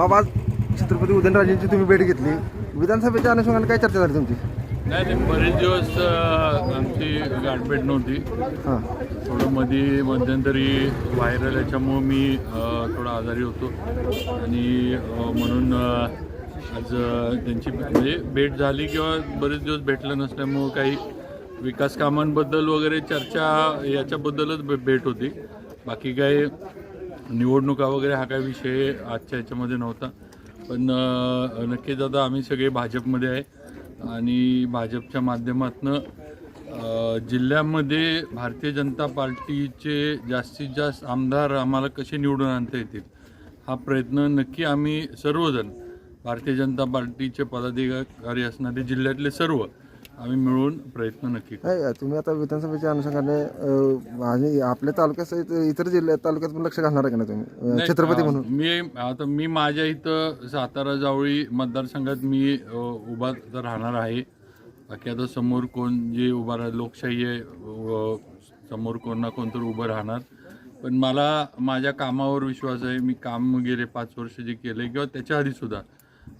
बाबा आज छत्रपती उदयनराजेंची तुम्ही भेट घेतली. विधानसभेच्या अनुषंगाने काय चर्चा झाली तुमची? नाही नाही बरेच दिवस आमची गाठभेट नव्हती. हां. थोडं मध्ये मध्यंतरी व्हायरल याच्यामुळं मी थोडा आजारी होतो. आणि म्हणून आज त्यांची म्हणजे भेट झाली किंवा बरेच दिवस भेटलं नसल्यामुळं काही विकास कामांबद्दल वगैरे चर्चा याच्याबद्दलच भेट होती. बाकी काही निवडणुका वगैरे हा काही विषय आजच्या याच्यामध्ये नव्हता. पण नक्की नक्कीच आता आम्ही सगळे भाजपमध्ये आहे. आणि भाजपच्या माध्यमातनं जिल्ह्यामध्ये भारतीय जनता पार्टीचे जास्तीत जास्त आमदार आम्हाला कसे निवडून आणता येतील हा प्रयत्न नक्की आम्ही सर्वजण भारतीय जनता पार्टीचे पदाधिकारी असणारे जिल्ह्यातले सर्व आम्ही मिळून प्रयत्न नक्की करू. नाही तुम्ही आता विधानसभेच्या अनुषंगाने अं, आणि आपल्या तालुक्यासहित इतर जिल्ह्यात तालुक्यात पण लक्ष घालणार आहे का नाही तुम्ही? अं, नाही, छत्रपती अ, म्हणून. मी आता मी माझ्या इथं सातारा जावळी मतदारसंघात मी अ, उभा तर राहणार आहे. बाकी आता समोर कोण जे उभा राह लोकशाही आहे अ, समोर कोण ना कोण तर उभं राहणार. पण मला माझ्या कामावर विश्वास आहे. मी काम गेले पाच वर्ष जे केले किंवा त्याच्या आधी सुद्धा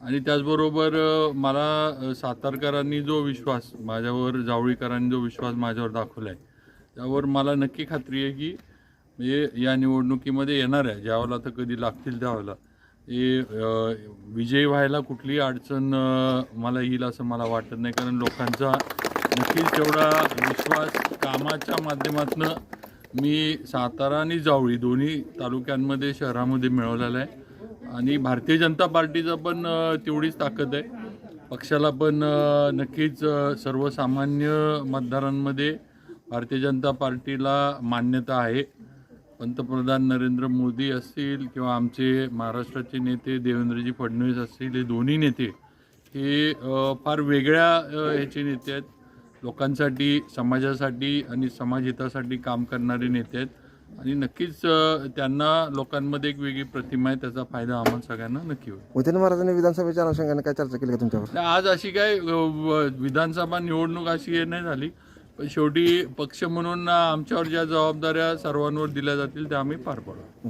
आणि त्याचबरोबर मला सातारकरांनी जो विश्वास माझ्यावर जावळीकरांनी जो विश्वास माझ्यावर दाखवला आहे त्यावर मला नक्की खात्री आहे की म्हणजे या निवडणुकीमध्ये येणार आहे. ज्यावेळेला तर कधी लागतील त्यावेळेला. हे विजयी व्हायला कुठलीही अडचण मला येईल असं मला वाटत नाही. कारण लोकांचा नक्कीच तेवढा विश्वास कामाच्या माध्यमातून मी सातारा आणि जावळी दोन्ही तालुक्यांमध्ये शहरामध्ये मिळवलेला आहे. आणि भारतीय जनता पार्टीचं पण तेवढीच ताकद आहे. पक्षाला पण नक्कीच सर्वसामान्य मतदारांमध्ये भारतीय जनता पार्टीला मान्यता आहे. पंतप्रधान नरेंद्र मोदी असतील किंवा आमचे महाराष्ट्राचे नेते देवेंद्रजी फडणवीस असतील हे दोन्ही नेते हे फार वेगळ्या ह्याचे नेते आहेत. लोकांसाठी समाजासाठी आणि समाजहितासाठी काम करणारे नेते आहेत. आणि नक्कीच त्यांना लोकांमध्ये एक वेगळी प्रतिमा आहे त्याचा फायदा आम्हाला सगळ्यांना नक्की होईल. उदयन महाराजांनी विधानसभेच्या अनुषंगाने काय चर्चा केली का तुमच्यावर आज अशी काय विधानसभा निवडणूक अशी हे नाही झाली. पण शेवटी पक्ष म्हणून आमच्यावर ज्या जबाबदाऱ्या सर्वांवर दिल्या जातील त्या आम्ही पार पाडू.